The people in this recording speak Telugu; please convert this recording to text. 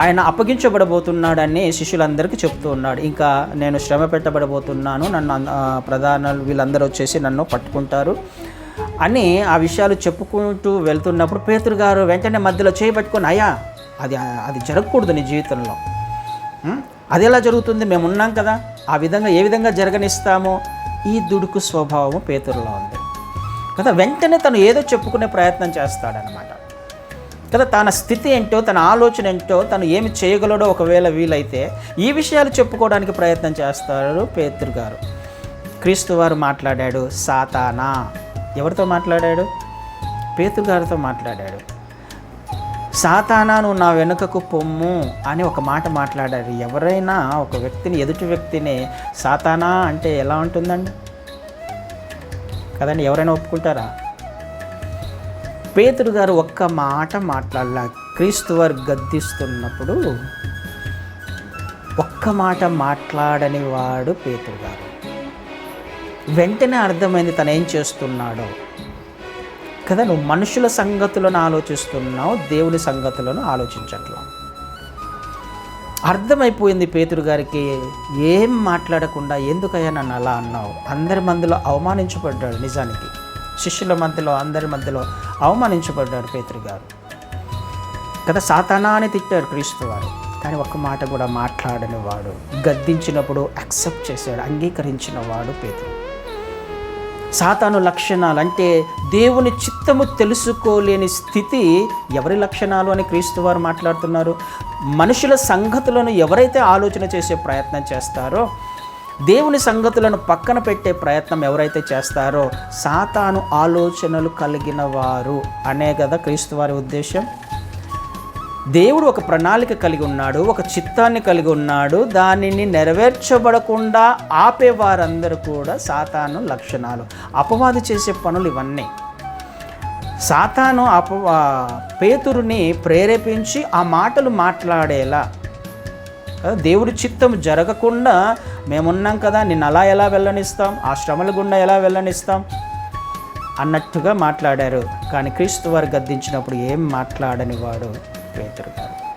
ఆయన అప్పగించబడబోతున్నాడని శిష్యులందరికీ చెప్తూ ఉన్నాడు. ఇంకా నేను శ్రమ పెట్టబడబోతున్నాను నన్ను అంద- ప్రధానులు వీళ్ళందరూ వచ్చేసి నన్ను పట్టుకుంటారు అని ఆ విషయాలు చెప్పుకుంటూ వెళ్తున్నప్పుడు పేతురు గారు వెంటనే మధ్యలో చేయబట్టుకొని అయ్యా అది అది జరగకూడదు నీ జీవితంలో. అది ఎలా జరుగుతుంది? మేము ఉన్నాం కదా. ఆ విధంగా ఏ విధంగా జరగనిస్తామో? ఈ దుడుకు స్వభావం పేతురులో ఉంది. కదా వెంటనే తను ఏదో చెప్పుకునే ప్రయత్నం చేస్తాడనమాట కదా తన స్థితి ఏంటో తన ఆలోచన ఏంటో తను ఏమి చేయగలడో ఒకవేళ వీలైతే ఈ విషయాలు చెప్పుకోవడానికి ప్రయత్నం చేస్తారు పేతురు గారు. క్రీస్తు వారు మాట్లాడాడు సాతానా. ఎవరితో మాట్లాడాడు? పేతురు గారితో మాట్లాడాడు. సాతానా నువ్వు నా వెనుకకు పొమ్ము అని ఒక మాట మాట్లాడారు. ఎవరైనా ఒక వ్యక్తిని ఎదుటి వ్యక్తిని సాతానా అంటే ఎలా ఉంటుందండి? కదండి ఎవరైనా ఒప్పుకుంటారా? పేతురు గారు ఒక్క మాట మాట్లాడలా. క్రీస్తు వారు గద్దిస్తున్నప్పుడు ఒక్క మాట మాట్లాడని వాడు పేతురు గారు. వెంటనే అర్థమైంది తను ఏం చేస్తున్నాడో. కదా నువ్వు మనుషుల సంగతులను ఆలోచిస్తున్నావు దేవుని సంగతులను ఆలోచించట్లా. అర్థమైపోయింది పేతురు గారికి ఏం మాట్లాడకుండా ఎందుకయ్యా నన్ను అలా అన్నావు? అందరి మందిలో అవమానించబడ్డాడు నిజానికి. శిష్యుల మధ్యలో అందరి మధ్యలో అవమానించబడ్డాడు పేతురు గారు. కదా సాతానా అని తిట్టాడు క్రీస్తు వారు. కానీ ఒక్క మాట కూడా మాట్లాడని వాడు గద్దించినప్పుడు యాక్సెప్ట్ చేశాడు అంగీకరించిన వాడు పేతురు. సాతాను లక్షణాలు అంటే దేవుని చిత్తము తెలుసుకోలేని స్థితి ఎవరి లక్షణాలు అని క్రీస్తు వారు మాట్లాడుతున్నారు? మనుషుల సంగతులను ఎవరైతే ఆలోచన చేసే ప్రయత్నం చేస్తారో దేవుని సంగతులను పక్కన పెట్టే ప్రయత్నం ఎవరైతే చేస్తారో సాతాను ఆలోచనలు కలిగిన వారు. అనే కదా క్రీస్తు వారి ఉద్దేశం దేవుడు ఒక ప్రణాళిక కలిగి ఉన్నాడు ఒక చిత్తాన్ని కలిగి ఉన్నాడు. దానిని నెరవేర్చబడకుండా ఆపే వారందరూ కూడా సాతాను లక్షణాలు. అపవాది చేసే పనులు ఇవన్నీ. సాతాను అప పేతురుని ప్రేరేపించి ఆ మాటలు మాట్లాడేలా దేవుడి చిత్తం జరగకుండా మేమున్నాం కదా నిన్ను అలా ఎలా వెళ్ళనిస్తాం ఆ శ్రమల గుండా ఎలా వెళ్ళనిస్తాం అన్నట్టుగా మాట్లాడారు. కానీ క్రీస్తు వారు గద్దించినప్పుడు ఏం మాట్లాడని వాడు పేతురు గారు.